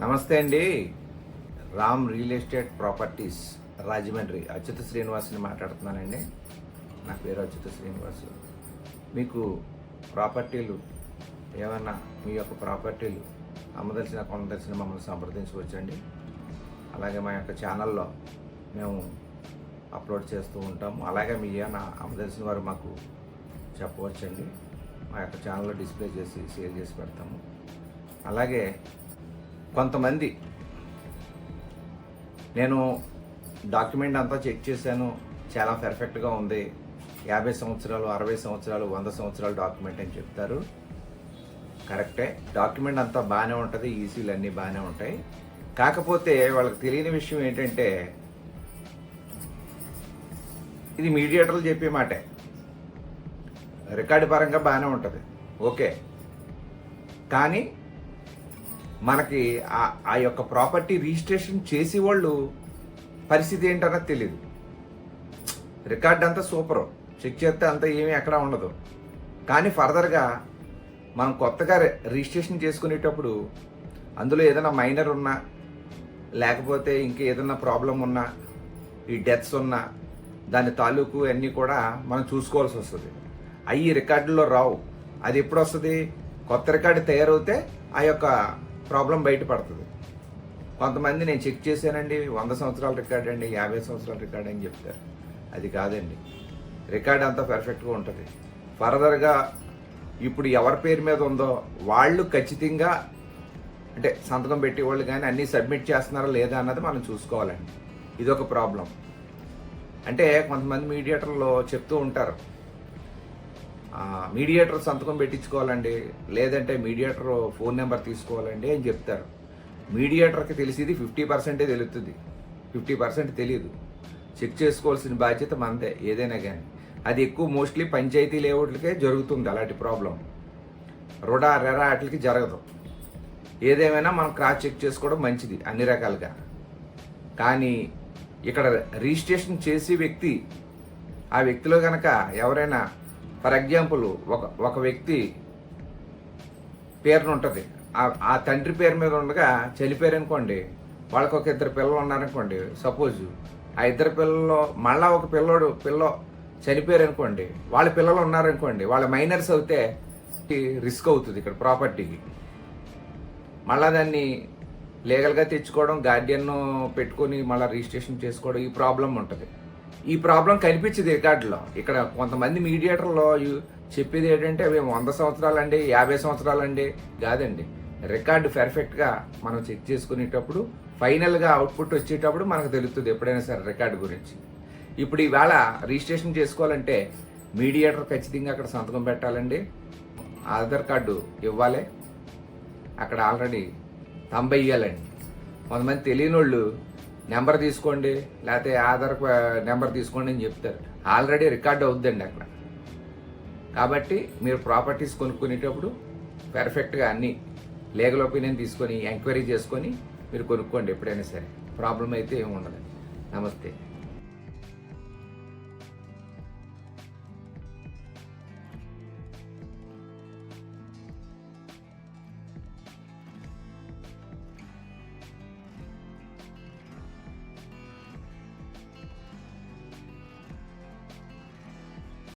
నమస్తే అండి. Ram real estate properties Rajahmundry Achyuta శ్రీనివాస్ని మాట్లాడుతున్నానండి. నా పేరు అచ్యుత శ్రీనివాస్. మీకు ప్రాపర్టీలు ఏమన్నా మీ యొక్క ప్రాపర్టీలు అమ్మదలిసిన కొనదలిసిన మమ్మల్ని సంప్రదించవచ్చండి. అలాగే మా యొక్క ఛానల్లో మేము అప్లోడ్ చేస్తూ ఉంటాము. అలాగే మీ ఏమైనా అమ్మదలిసిన వారు మాకు చెప్పవచ్చండి. మా యొక్క ఛానల్లో డిస్ప్లే చేసి షేర్ చేసి పెడతాము. అలాగే కొంతమంది. నేను డాక్యుమెంట్ అంతా చెక్ చేశాను. చాలా పర్ఫెక్ట్గా ఉంది. యాభై సంవత్సరాలు అరవై సంవత్సరాలు వంద సంవత్సరాలు డాక్యుమెంట్ అని చెప్తారు. కరెక్టే. డాక్యుమెంట్ అంతా బాగానే ఉంటుంది. ఈసీలు అన్నీ బాగానే ఉంటాయి. కాకపోతే వాళ్ళకి తెలియని విషయం ఏంటంటే ఇది మీడియేటర్లు చెప్పే మాటే. రికార్డు పరంగా బాగానే ఉంటుంది. ఓకే. కానీ మనకి ఆ- ఆ యొక్క ప్రాపర్టీ రిజిస్ట్రేషన్ చేసి వాళ్ళు పరిస్థితి ఏంటన్నది తెలియదు రికార్డ్ అంతా సూపర్. చెక్ చేస్తే అంతా ఏమీ ఎక్కడ ఉండదు. కానీ ఫర్దర్గా మనం కొత్తగా రి- రిజిస్ట్రేషన్ చేసుకునేటప్పుడు అందులో ఏదైనా మైనర్ ఉన్నా లేకపోతే ఇంకా ఏదైనా ప్రాబ్లం ఉన్నా ఈ డెత్స్ ఉన్నా దాని తాలూకు అన్నీ కూడా మనం చూసుకోవాల్సి వస్తుంది. అవి రికార్డుల్లో రావు. అది ఎప్పుడు వస్తుంది? కొత్త రికార్డు తయారవుతే ఆ యొక్క ప్రాబ్లం బయటపడుతుంది. కొంతమంది నేను చెక్ చేశానండి వంద సంవత్సరాల రికార్డ్ అండి యాభై సంవత్సరాల రికార్డ్ అని చెప్తారు అది కాదండి. రికార్డ్ అంతా పర్ఫెక్ట్గా ఉంటుంది. ఫర్దర్గా ఇప్పుడు ఎవరి పేరు మీద ఉందో వాళ్ళు ఖచ్చితంగా అంటే సంతకం పెట్టేవాళ్ళు కానీ అన్నీ సబ్మిట్ చేస్తున్నారా లేదా అన్నది మనం చూసుకోవాలండి. ఇదొక ప్రాబ్లం. అంటే కొంతమంది మీడియేటర్లో చెప్తూ ఉంటారు. మీడియేటర్ సంతకం పెట్టించుకోవాలండి లేదంటే మీడియేటర్ ఫోన్ నెంబర్ తీసుకోవాలండి అని చెప్తారు. మీడియేటర్కి తెలిసేది ఫిఫ్టీ పర్సెంటే తెలుస్తుంది ఫిఫ్టీ పర్సెంట్ తెలియదు చెక్ చేసుకోవాల్సిన బాధ్యత మనదే ఏదైనా కానీ అది ఎక్కువ మోస్ట్లీ పంచాయతీ లేఅవుట్లకే జరుగుతుంది అలాంటి ప్రాబ్లం. రుడా రెరా వాటికి జరగదు. ఏదేమైనా మనం క్రాస్ చెక్ చేసుకోవడం మంచిది అన్ని రకాలుగా. కానీ ఇక్కడ రిజిస్ట్రేషన్ చేసే వ్యక్తి ఆ వ్యక్తిలో కనుక ఎవరైనా ఫర్ ఎగ్జాంపుల్ ఒక ఒక వ్యక్తి పేరును ఉంటుంది ఆ- ఆ తండ్రి పేరు మీద ఉండగా చనిపోయారు అనుకోండి వాళ్ళకి ఒక ఇద్దరు పిల్లలు ఉన్నారనుకోండి సపోజ్ ఆ ఇద్దరు పిల్లల్లో మళ్ళా ఒక పిల్లోడు పిల్ల చనిపోయారు అనుకోండి వాళ్ళ పిల్లలు ఉన్నారనుకోండి వాళ్ళ మైనర్స్ అయితే రిస్క్ అవుతుంది ఇక్కడ ప్రాపర్టీకి. మళ్ళా దాన్ని లీగల్గా తెచ్చుకోవడం గార్డియన్ పెట్టుకొని మళ్ళీ రిజిస్ట్రేషన్ చేసుకోవడం ఈ ప్రాబ్లం ఉంటుంది. ఈ ప్రాబ్లం కనిపించదు రికార్డులో. ఇక్కడ కొంతమంది మీడియేటర్లో చెప్పేది ఏంటంటే అవి వంద సంవత్సరాలండి యాభై సంవత్సరాలండి కాదండి. రికార్డు పెర్ఫెక్ట్గా మనం చెక్ చేసుకునేటప్పుడు ఫైనల్గా అవుట్పుట్ వచ్చేటప్పుడు మనకు తెలుస్తుంది ఎప్పుడైనా సరే రికార్డు గురించి. ఇప్పుడు ఈవేళ రిజిస్ట్రేషన్ చేసుకోవాలంటే మీడియేటర్ ఖచ్చితంగా అక్కడ సంతకం పెట్టాలండి. ఆధార్ కార్డు ఇవ్వాలి. అక్కడ ఆల్రెడీ తంబ ఇయ్యాలండి. కొంతమంది తెలియని వాళ్ళు నెంబర్ తీసుకోండి లేకపోతే ఆధార్ నెంబర్ తీసుకోండి అని చెప్తారు. ఆల్రెడీ రికార్డ్ అవుద్దండి అక్కడ. కాబట్టి మీరు ప్రాపర్టీస్ కొనుక్కునేటప్పుడు పర్ఫెక్ట్గా అన్ని లీగల్ ఒపీనియన్ తీసుకొని ఎంక్వైరీ చేసుకొని మీరు కొనుక్కోండి ఎప్పుడైనా సరే. ప్రాబ్లం అయితే ఏమి ఉండదు. నమస్తే.